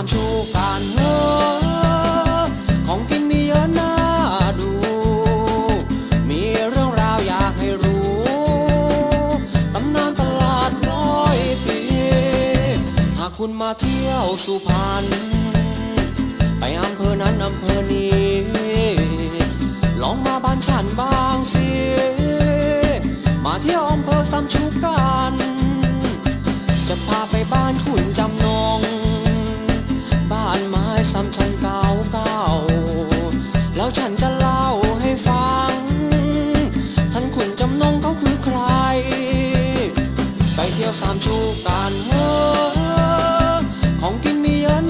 ยวามชูการเฮอของกินมีเยอะน่าดู มีเรื่องราวอยากให้รู้ตำนานตลาดร้อยปี หากคุณมาเที่ยวสุพรรณไปอำเภอนั้นอำเภอนี้ ลองมาบ้านฉันบ้างสิ มาเที่ยว ไปเที่ยวสามชูกันเฮอของกินมีเยอะ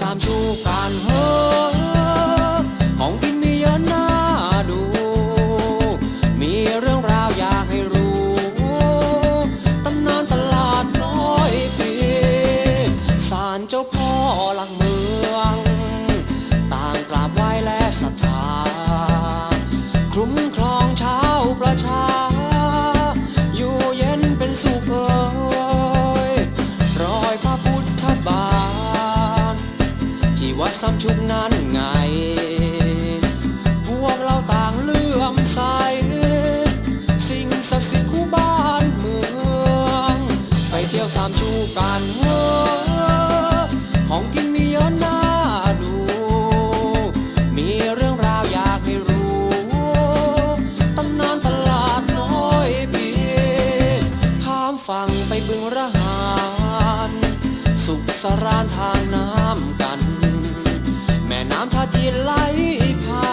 สามชูการเฮอของกินมีเยอะน่าดู มีเรื่องราวอยากให้รู้ตำนานตลาดน้อยปีศาลเจ้าพ่อหลักเมือง ต่างกราบไหว้และ นั้นไง พวกเราต่างเลื่อมใส สิ่งศักดิ์สิทธิ์คู่บ้านเมือง ไปเที่ยวสามชูกันเฮอของกินมีเยอะน่าดู มีเรื่องราวอยากให้รู้ตำนานตลาดน้อยปีข้ามฝั่งไปบึงระหาร สุขสรานทางน้ำ กันแม่น้ำท่าจีไหลผ่าน